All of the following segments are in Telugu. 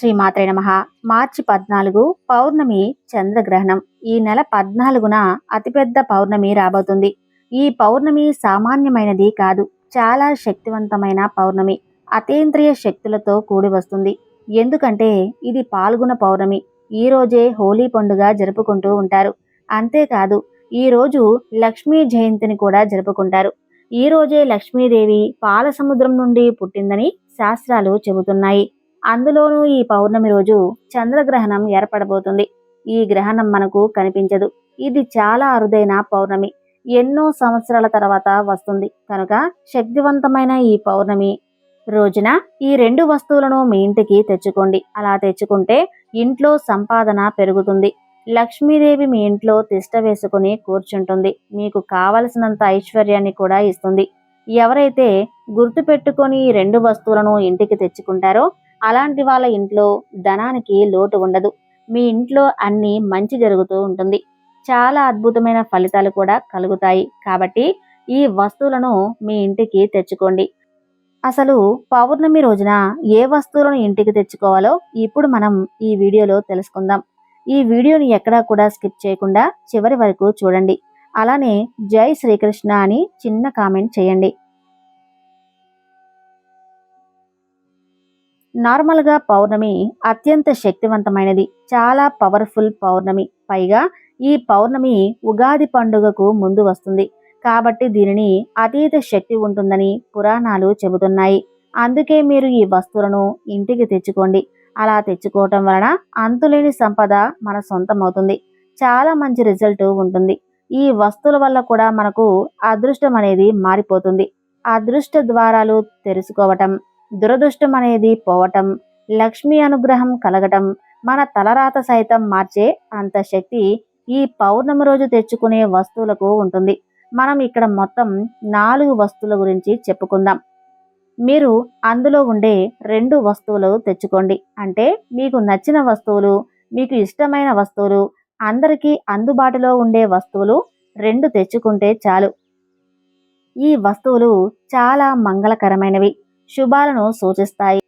శ్రీమాత్రే నమ. మార్చి పద్నాలుగు పౌర్ణమి చంద్రగ్రహణం. ఈ నెల పద్నాలుగున అతిపెద్ద పౌర్ణమి రాబోతుంది. ఈ పౌర్ణమి సామాన్యమైనది కాదు చాలా శక్తివంతమైన పౌర్ణమి. అతీంద్రియ శక్తులతో కూడి వస్తుంది. ఎందుకంటే ఇది పాల్గొన పౌర్ణమి. ఈ రోజే హోలీ పండుగ జరుపుకుంటూ ఉంటారు. అంతేకాదు ఈ రోజు లక్ష్మీ జయంతిని కూడా జరుపుకుంటారు. ఈ రోజే లక్ష్మీదేవి పాల సముద్రం నుండి పుట్టిందని శాస్త్రాలు చెబుతున్నాయి. అందులోనూ ఈ పౌర్ణమి రోజు చంద్రగ్రహణం ఏర్పడబోతుంది. ఈ గ్రహణం మనకు కనిపించదు. ఇది చాలా అరుదైన పౌర్ణమి. ఎన్నో సంవత్సరాల తర్వాత వస్తుంది. కనుక శక్తివంతమైన ఈ పౌర్ణమి రోజున ఈ రెండు వస్తువులను మీ ఇంటికి తెచ్చుకోండి. అలా తెచ్చుకుంటే ఇంట్లో సంపాదన పెరుగుతుంది. లక్ష్మీదేవి మీ ఇంట్లో తిష్ట వేసుకుని కూర్చుంటుంది. మీకు కావలసినంత ఐశ్వర్యాన్ని కూడా ఇస్తుంది. ఎవరైతే గుర్తుపెట్టుకొని ఈ రెండు వస్తువులను ఇంటికి తెచ్చుకుంటారో అలాంటి వాళ్ళ ఇంట్లో ధనానికి లోటు ఉండదు. మీ ఇంట్లో అన్ని మంచి జరుగుతూ ఉంటుంది. చాలా అద్భుతమైన ఫలితాలు కూడా కలుగుతాయి. కాబట్టి ఈ వస్తువులను మీ ఇంటికి తెచ్చుకోండి. అసలు పౌర్ణమి రోజున ఏ వస్తువులను ఇంటికి తెచ్చుకోవాలో ఇప్పుడు మనం ఈ వీడియోలో తెలుసుకుందాం. ఈ వీడియోని ఎక్కడా కూడా స్కిప్ చేయకుండా చివరి వరకు చూడండి. అలానే జై శ్రీకృష్ణ అని చిన్న కామెంట్ చేయండి. నార్మల్గా పౌర్ణమి అత్యంత శక్తివంతమైనది. చాలా పవర్ఫుల్ పౌర్ణమి. పైగా ఈ పౌర్ణమి ఉగాది పండుగకు ముందు వస్తుంది. కాబట్టి దీనిని అతీత శక్తి ఉంటుందని పురాణాలు చెబుతున్నాయి. అందుకే మీరు ఈ వస్తువులను ఇంటికి తెచ్చుకోండి. అలా తెచ్చుకోవటం వలన అంతులేని సంపద మన సొంతం అవుతుంది చాలా మంచి రిజల్ట్ ఉంటుంది. ఈ వస్తువుల వల్ల కూడా మనకు అదృష్టం అనేది మారిపోతుంది. అదృష్ట ద్వారాలు తెలుసుకోవటం దురదృష్టం అనేది పోవటం లక్ష్మీ అనుగ్రహం కలగటం మన తలరాత సైతం మార్చే అంత శక్తి ఈ పౌర్ణమి రోజు తెచ్చుకునే వస్తువులకు ఉంటుంది. మనం ఇక్కడ మొత్తం నాలుగు వస్తువుల గురించి చెప్పుకుందాం. మీరు అందులో ఉండే రెండు వస్తువులు తెచ్చుకోండి. అంటే మీకు నచ్చిన వస్తువులు మీకు ఇష్టమైన వస్తువులు అందరికీ అందుబాటులో ఉండే వస్తువులు రెండు తెచ్చుకుంటే చాలు. ఈ వస్తువులు చాలా మంగళకరమైనవి. శుభాలను సూచిస్తాయి.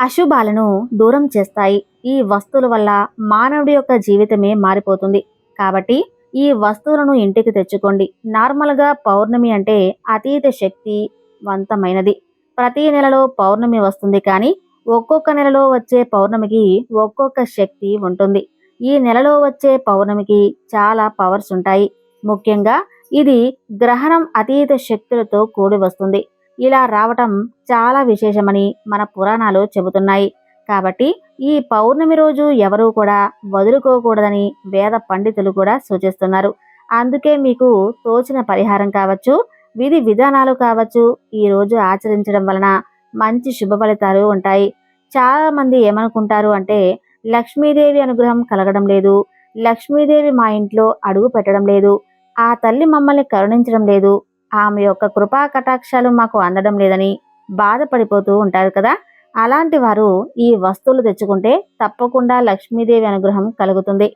అశుభాలను దూరం చేస్తాయి. ఈ వస్తువుల వల్ల మానవుడి యొక్క జీవితమే మారిపోతుంది. కాబట్టి ఈ వస్తువులను ఇంటికి తెచ్చుకోండి. నార్మల్గా పౌర్ణమి అంటే అతీత శక్తి వంతమైనది. ప్రతి నెలలో పౌర్ణమి వస్తుంది కానీ ఒక్కొక్క నెలలో వచ్చే పౌర్ణమికి ఒక్కొక్క శక్తి ఉంటుంది. ఈ నెలలో వచ్చే పౌర్ణమికి చాలా పవర్స్ ఉంటాయి. ముఖ్యంగా ఇది గ్రహణం అతీత శక్తులతో కూడి వస్తుంది. ఇలా రావటం చాలా విశేషమని మన పురాణాలు చెబుతున్నాయి. కాబట్టి ఈ పౌర్ణమి రోజు ఎవరూ కూడా వదులుకోకూడదని వేద పండితులు కూడా సూచిస్తున్నారు. అందుకే మీకు తోచిన పరిహారం కావచ్చు విధి విధానాలు కావచ్చు ఈ రోజు ఆచరించడం వలన మంచి శుభ ఫలితాలు ఉంటాయి. చాలా మంది ఏమనుకుంటారు అంటే లక్ష్మీదేవి అనుగ్రహం కలగడం లేదు లక్ష్మీదేవి మా ఇంట్లో అడుగు పెట్టడం లేదు ఆ తల్లి మమ్మల్ని కరుణించడం లేదు ఆమె యొక్క కృపా కటాక్షాలు మాకు అందడం లేదని బాధపడిపోతూ ఉంటారు కదా. అలాంటి వారు ఈ వస్తువులు తెచ్చుకుంటే తప్పకుండా లక్ష్మీదేవి అనుగ్రహం కలుగుతుంది.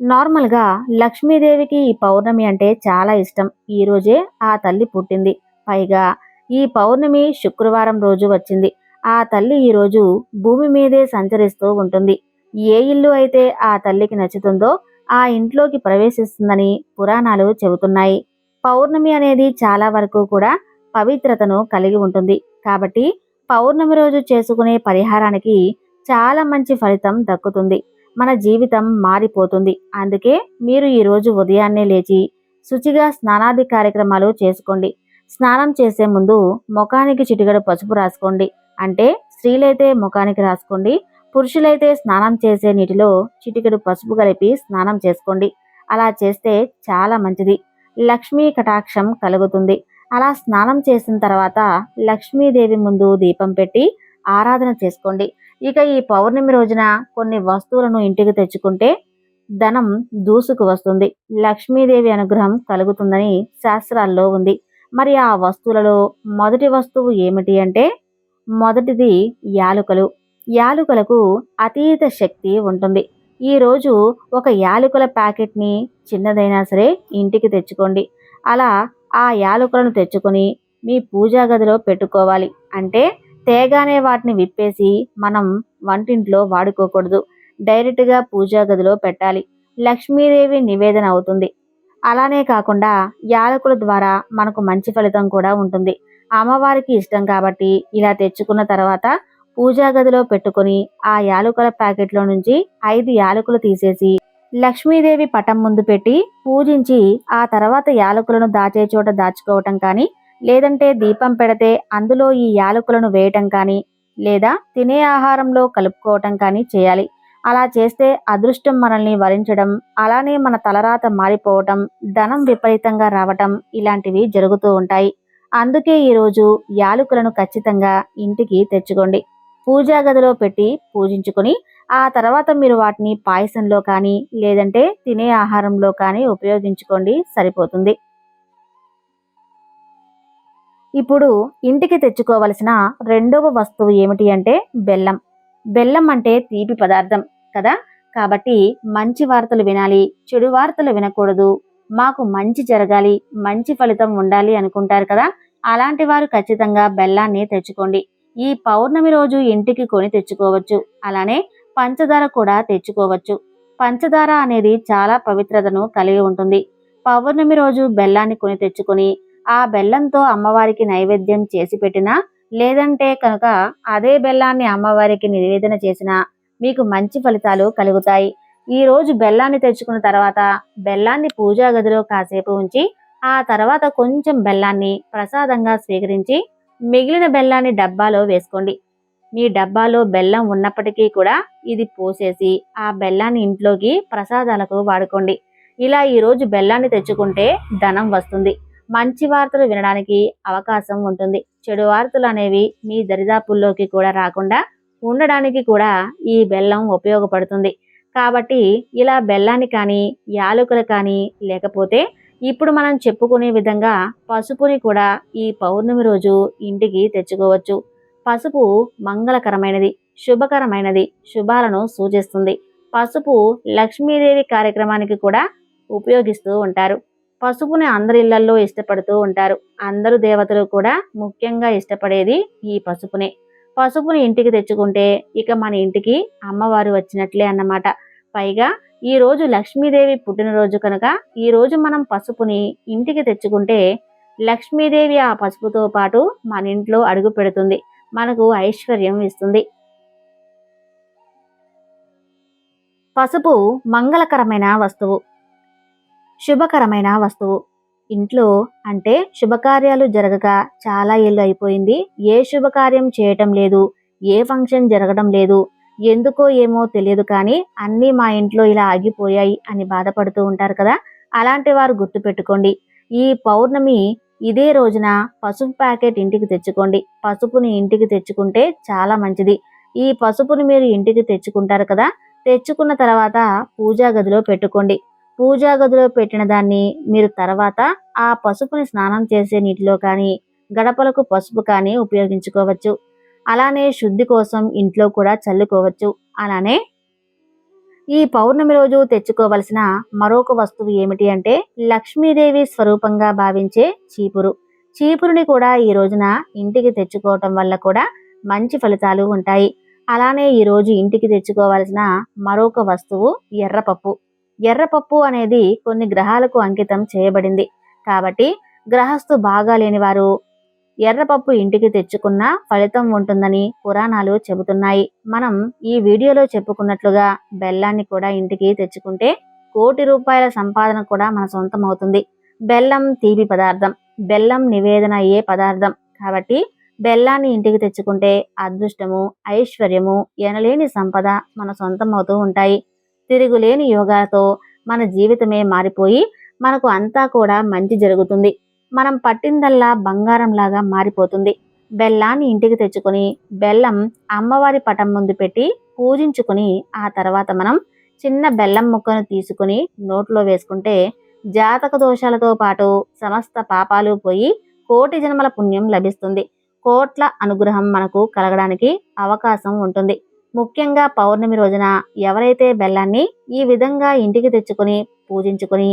నార్మల్గా లక్ష్మీదేవికి ఈ పౌర్ణమి అంటే చాలా ఇష్టం. ఈ రోజే ఆ తల్లి పుట్టింది. పైగా ఈ పౌర్ణమి శుక్రవారం రోజు వచ్చింది. ఆ తల్లి ఈ రోజు భూమి మీదే సంచరిస్తూ ఉంటుంది. ఏ ఇల్లు అయితే ఆ తల్లికి నచ్చుతుందో ఆ ఇంట్లోకి ప్రవేశిస్తుందని పురాణాలు చెబుతున్నాయి. పౌర్ణమి అనేది చాలా వరకు కూడా పవిత్రతను కలిగి ఉంటుంది. కాబట్టి పౌర్ణమి రోజు చేసుకునే పరిహారానికి చాలా మంచి ఫలితం దక్కుతుంది. మన జీవితం మారిపోతుంది. అందుకే మీరు ఈరోజు ఉదయాన్నే లేచి శుచిగా స్నానాది కార్యక్రమాలు చేసుకోండి. స్నానం చేసే ముందు ముఖానికి చిటిగడ పసుపు రాసుకోండి. అంటే స్త్రీలైతే ముఖానికి రాసుకోండి పురుషులైతే స్నానం చేసే నీటిలో చిటికెడు పసుపు కలిపి స్నానం చేసుకోండి. అలా చేస్తే చాలా మంచిది. లక్ష్మీ కటాక్షం కలుగుతుంది. అలా స్నానం చేసిన తర్వాత లక్ష్మీదేవి ముందు దీపం పెట్టి ఆరాధన చేసుకోండి. ఇక ఈ పౌర్ణమి రోజున కొన్ని వస్తువులను ఇంటికి తెచ్చుకుంటే ధనం దూసుకు వస్తుంది. లక్ష్మీదేవి అనుగ్రహం కలుగుతుందని శాస్త్రాల్లో ఉంది. మరి ఆ వస్తువులలో మొదటి వస్తువు ఏమిటి అంటే మొదటిది యాలుకలు. యాలుకలకు అతీత శక్తి ఉంటుంది. ఈరోజు ఒక యాలకుల ప్యాకెట్ని చిన్నదైనా సరే ఇంటికి తెచ్చుకోండి. అలా ఆ యాలకులను తెచ్చుకొని మీ పూజా గదిలో పెట్టుకోవాలి. అంటే తేగానే వాటిని విప్పేసి మనం వంటింట్లో వాడుకోకూడదు. డైరెక్ట్గా పూజా గదిలో పెట్టాలి. లక్ష్మీదేవి నివేదన అవుతుంది. అలానే కాకుండా యాలకుల ద్వారా మనకు మంచి ఫలితం కూడా ఉంటుంది. అమ్మవారికి ఇష్టం కాబట్టి ఇలా తెచ్చుకున్న తర్వాత పూజా గదిలో పెట్టుకొని ఆ యాలకుల ప్యాకెట్లో నుంచి ఐదు యాలకులు తీసేసి లక్ష్మీదేవి పటం ముందు పెట్టి పూజించి ఆ తర్వాత యాలకులను దాచే చోట దాచుకోవటం కానీ లేదంటే దీపం పెడితే అందులో ఈ యాలకులను వేయటం కానీ లేదా తినే ఆహారంలో కలుపుకోవటం కానీ చేయాలి. అలా చేస్తే అదృష్టం మనల్ని వరించడం అలానే మన తలరాత మారిపోవటం ధనం విపరీతంగా రావటం ఇలాంటివి జరుగుతూ ఉంటాయి. అందుకే ఈరోజు యాలకులను ఖచ్చితంగా ఇంటికి తెచ్చుకోండి. పూజా గదిలో పెట్టి పూజించుకొని ఆ తర్వాత మీరు వాటిని పాయసంలో కానీ లేదంటే తినే ఆహారంలో కానీ ఉపయోగించుకోండి సరిపోతుంది. ఇప్పుడు ఇంటికి తెచ్చుకోవలసిన రెండవ వస్తువు ఏమిటి అంటే బెల్లం. బెల్లం అంటే తీపి పదార్థం కదా? కాబట్టి మంచి వార్తలు వినాలి చెడు వార్తలు వినకూడదు. మాకు మంచి జరగాలి మంచి ఫలితం ఉండాలి అనుకుంటారు కదా? అలాంటి వారు ఖచ్చితంగా బెల్లాన్ని తెచ్చుకోండి. ఈ పౌర్ణమి రోజు ఇంటికి కొని తెచ్చుకోవచ్చు. అలానే పంచదార కూడా తెచ్చుకోవచ్చు. పంచదార అనేది చాలా పవిత్రతను కలిగి ఉంటుంది. పౌర్ణమి రోజు బెల్లాన్ని కొని తెచ్చుకొని ఆ బెల్లంతో అమ్మవారికి నైవేద్యం చేసి పెట్టినా లేదంటే కనుక అదే బెల్లాన్ని అమ్మవారికి నివేదన చేసినా మీకు మంచి ఫలితాలు కలుగుతాయి. ఈ రోజు బెల్లాన్ని తెచ్చుకున్న తర్వాత బెల్లాన్ని పూజా గదిలో కాసేపు ఉంచి ఆ తర్వాత కొంచెం బెల్లాన్ని ప్రసాదంగా స్వీకరించి మిగిలిన బెల్లాన్ని డబ్బాలో వేసుకోండి. మీ డబ్బాలో బెల్లం ఉన్నప్పటికీ కూడా ఇది పోసేసి ఆ బెల్లాన్ని ఇంట్లోకి ప్రసాదాలకు వాడుకోండి. ఇలా ఈరోజు బెల్లాన్ని తెచ్చుకుంటే ధనం వస్తుంది. మంచి వార్తలు వినడానికి అవకాశం ఉంటుంది. చెడు వార్తలు అనేవి మీ దరిదాపుల్లోకి కూడా రాకుండా ఉండడానికి కూడా ఈ బెల్లం ఉపయోగపడుతుంది. కాబట్టి ఇలా బెల్లాన్ని కానీ యాలకులు కానీ లేకపోతే ఇప్పుడు మనం చెప్పుకునే విధంగా పసుపుని కూడా ఈ పౌర్ణమి రోజు ఇంటికి తెచ్చుకోవచ్చు. పసుపు మంగళకరమైనది శుభకరమైనది శుభాలను సూచిస్తుంది. పసుపు లక్ష్మీదేవి కార్యక్రమానికి కూడా ఉపయోగిస్తూ ఉంటారు. పసుపుని అందరి ఇళ్ళలో ఇష్టపడుతూ ఉంటారు. అందరు దేవతలు కూడా ముఖ్యంగా ఇష్టపడేది ఈ పసుపునే. పసుపుని ఇంటికి తెచ్చుకుంటే ఇక మన ఇంటికి అమ్మవారు వచ్చినట్లే అన్నమాట. పైగా ఈ రోజు లక్ష్మీదేవి పుట్టినరోజు కనుక ఈ రోజు మనం పసుపుని ఇంటికి తెచ్చుకుంటే లక్ష్మీదేవి ఆ పసుపుతో పాటు మన ఇంట్లో అడుగు పెడుతుంది. మనకు ఐశ్వర్యం ఇస్తుంది. పసుపు మంగళకరమైన వస్తువు శుభకరమైన వస్తువు. ఇంట్లో అంటే శుభకార్యాలు జరగక చాలా ఏళ్ళు అయిపోయింది. ఏ శుభకార్యం చేయటం లేదు ఏ ఫంక్షన్ జరగడం లేదు ఎందుకో ఏమో తెలియదు కానీ అన్నీ మా ఇంట్లో ఇలా ఆగిపోయాయి అని బాధపడుతూ ఉంటారు కదా. అలాంటి వారు గుర్తుపెట్టుకోండి ఈ పౌర్ణమి ఇదే రోజున పసుపు ప్యాకెట్ ఇంటికి తెచ్చుకోండి. పసుపుని ఇంటికి తెచ్చుకుంటే చాలా మంచిది. ఈ పసుపుని మీరు ఇంటికి తెచ్చుకుంటారు కదా. తెచ్చుకున్న తర్వాత పూజా గదిలో పెట్టుకోండి. పూజా గదిలో పెట్టిన దాన్ని మీరు తర్వాత ఆ పసుపుని స్నానం చేసే నీటిలో కానీ గడపలకు పసుపు కానీ ఉపయోగించుకోవచ్చు. అలానే శుద్ధి కోసం ఇంట్లో కూడా చల్లుకోవచ్చు అలానే ఈ పౌర్ణమి రోజు తెచ్చుకోవలసిన మరొక వస్తువు ఏమిటి అంటే లక్ష్మీదేవి స్వరూపంగా భావించే చీపురు. చీపురుని కూడా ఈ రోజున ఇంటికి తెచ్చుకోవటం వల్ల కూడా మంచి ఫలితాలు ఉంటాయి. అలానే ఈ రోజు ఇంటికి తెచ్చుకోవాల్సిన మరొక వస్తువు ఎర్రపప్పు. ఎర్రపప్పు అనేది కొన్ని గ్రహాలకు అంకితం చేయబడింది. కాబట్టి గ్రహస్థు బాగా లేని వారు ఎర్రపప్పు ఇంటికి తెచ్చుకున్న ఫలితం ఉంటుందని పురాణాలు చెబుతున్నాయి. మనం ఈ వీడియోలో చెప్పుకున్నట్లుగా బెల్లాన్ని కూడా ఇంటికి తెచ్చుకుంటే కోటి రూపాయల సంపాదన కూడా మన సొంతం అవుతుంది బెల్లం తీపి పదార్థం బెల్లం నివేదన అయ్యే పదార్థం? కాబట్టి బెల్లాన్ని ఇంటికి తెచ్చుకుంటే అదృష్టము ఐశ్వర్యము ఎనలేని సంపద మన సొంతం అవుతూ ఉంటాయి. తిరుగులేని యోగాతో మన జీవితమే మారిపోయి మనకు అంతా కూడా మంచి జరుగుతుంది. మనం పట్టిందల్లా బంగారంలాగా మారిపోతుంది. బెల్లాన్ని ఇంటికి తెచ్చుకొని బెల్లం అమ్మవారి పటం ముందు పెట్టి పూజించుకుని ఆ తర్వాత మనం చిన్న బెల్లం ముక్కను తీసుకుని నోట్లో వేసుకుంటే జాతక దోషాలతో పాటు సమస్త పాపాలు పోయి కోటి జన్మల పుణ్యం లభిస్తుంది. కోట్ల అనుగ్రహం మనకు కలగడానికి అవకాశం ఉంటుంది. ముఖ్యంగా పౌర్ణమి రోజున ఎవరైతే బెల్లాన్ని ఈ విధంగా ఇంటికి తెచ్చుకొని పూజించుకొని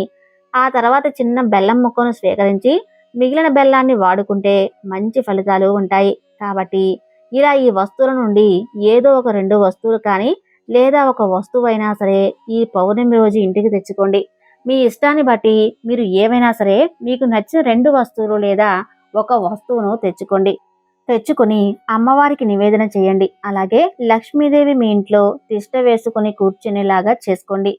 ఆ తర్వాత చిన్న బెల్లం ముక్కను స్వీకరించి మిగిలిన బెల్లాన్ని వాడుకుంటే మంచి ఫలితాలు ఉంటాయి. కాబట్టి ఇలా ఈ వస్తువుల నుండి ఏదో ఒక రెండు వస్తువులు కానీ లేదా ఒక వస్తువు అయినా సరే ఈ పౌర్ణమి రోజు ఇంటికి తెచ్చుకోండి. మీ ఇష్టాన్ని బట్టి మీరు ఏవైనా సరే మీకు నచ్చిన రెండు వస్తువులు లేదా ఒక వస్తువును తెచ్చుకోండి. తెచ్చుకొని అమ్మవారికి నివేదన చేయండి. అలాగే లక్ష్మీదేవి మీ ఇంట్లో తిష్ట వేసుకుని కూర్చునేలాగా చేసుకోండి.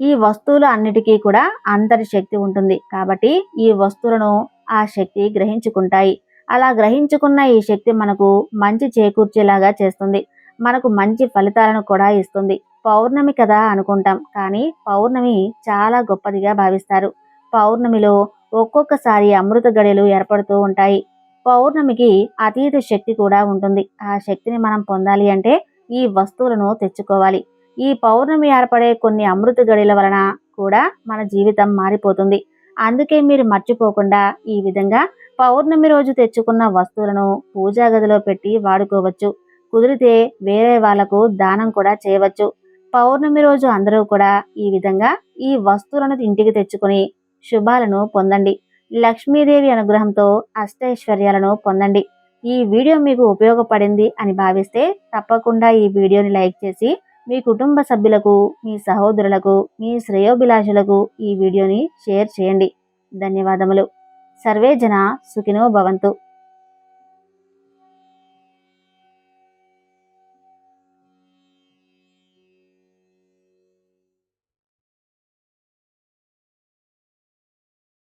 ఈ వస్తువులు అన్నిటికీ కూడా అంతటి శక్తి ఉంటుంది. కాబట్టి ఈ వస్తువులను ఆ శక్తి గ్రహించుకుంటాయి. అలా గ్రహించుకున్న ఈ శక్తి మనకు మంచి చేకూర్చేలాగా చేస్తుంది. మనకు మంచి ఫలితాలను కూడా ఇస్తుంది. పౌర్ణమి కదా అనుకుంటాం. కానీ పౌర్ణమి చాలా గొప్పదిగా భావిస్తారు. పౌర్ణమిలో ఒక్కొక్కసారి అమృత గడియలు ఏర్పడుతూ ఉంటాయి. పౌర్ణమికి అతీత శక్తి కూడా ఉంటుంది. ఆ శక్తిని మనం పొందాలి అంటే ఈ వస్తువులను తెచ్చుకోవాలి. ఈ పౌర్ణమి ఏర్పడే కొన్ని అమృత గడిల వలన కూడా మన జీవితం మారిపోతుంది. అందుకే మీరు మర్చిపోకుండా ఈ విధంగా పౌర్ణమి రోజు తెచ్చుకున్న వస్తువులను పూజా గదిలో పెట్టి వాడుకోవచ్చు. కుదిరితే వేరే వాళ్ళకు దానం కూడా చేయవచ్చు. పౌర్ణమి రోజు అందరూ కూడా ఈ విధంగా ఈ వస్తువులను ఇంటికి తెచ్చుకొని శుభాలను పొందండి. లక్ష్మీదేవి అనుగ్రహంతో అష్టైశ్వర్యాలను పొందండి. ఈ వీడియో మీకు ఉపయోగపడింది అని భావిస్తే తప్పకుండా ఈ వీడియోని లైక్ చేసి మీ కుటుంబ సభ్యులకు మీ సహోదరులకు మీ శ్రేయోభిలాషులకు ఈ వీడియోని షేర్ చేయండి. ధన్యవాదములు. సర్వే జన సుఖినో భవంతు.